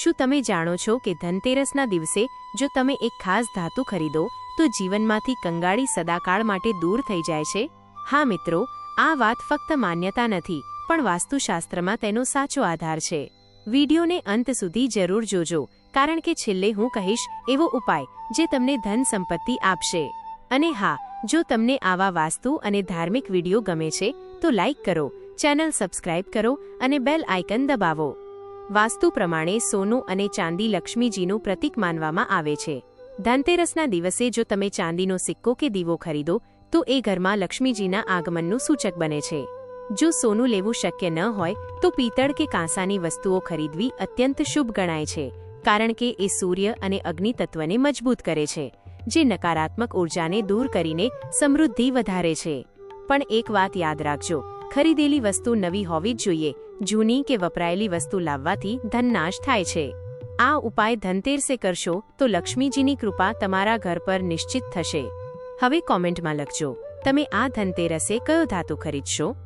શું તમે જાણો છો કે ધનતેરસના દિવસે જો તમે એક ખાસ ધાતુ ખરીદો, તો જીવનમાંથી કંગાળી સદાકાળ માટે દૂર થઈ જાય છે? હા મિત્રો, આ વાત ફક્ત માન્યતા નથી, પણ વાસ્તુશાસ્ત્રમાં તેનો સાચો આધાર છે. વિડીયોને અંત સુધી જરૂર જોજો, કારણ કે છેલ્લે હું કહીશ એવો ઉપાય, જે તમને ધન સંપત્તિ આપશે. અને હા, જો તમને આવા વાસ્તુ અને ધાર્મિક વીડિયો ગમે છે, તો લાઇક કરો, ચેનલ સબસ્ક્રાઇબ કરો અને બેલ આઇકન દબાવો. વાસ્તુ પ્રમાણે સોનું અને ચાંદી લક્ષ્મીજીનું પ્રતીક માનવામાં આવે છે. ધનતેરસના દિવસે જો તમે ચાંદીનો સિક્કો કે દીવો ખરીદો, તો એ ઘરમાં લક્ષ્મીજીના આગમનનું સૂચક બને છે. જો સોનું લેવું શક્ય ન હોય, તો પિત્તળ કે કાંસાની વસ્તુઓ ખરીદવી અત્યંત શુભ ગણાય છે, કારણ કે એ સૂર્ય અને અગ્નિ તત્વને મજબૂત કરે છે, જે નકારાત્મક ઉર્જાને દૂર કરીને સમૃદ્ધિ વધારે છે. પણ એક વાત યાદ રાખજો, ખરીદેલી વસ્તુ નવી હોવી જ જોઈએ જૂની કે વપરાયેલી વસ્તુ લાવવાથી ધનનાશ થાય છે. આ ઉપાય ધનતેરસે કરશો તો લક્ષ્મીજીની કૃપા તમારા ઘર પર નિશ્ચિત થશે. હવે કોમેન્ટમાં લખજો, તમે આ ધનતેરસે કયો ધાતુ ખરીદશો?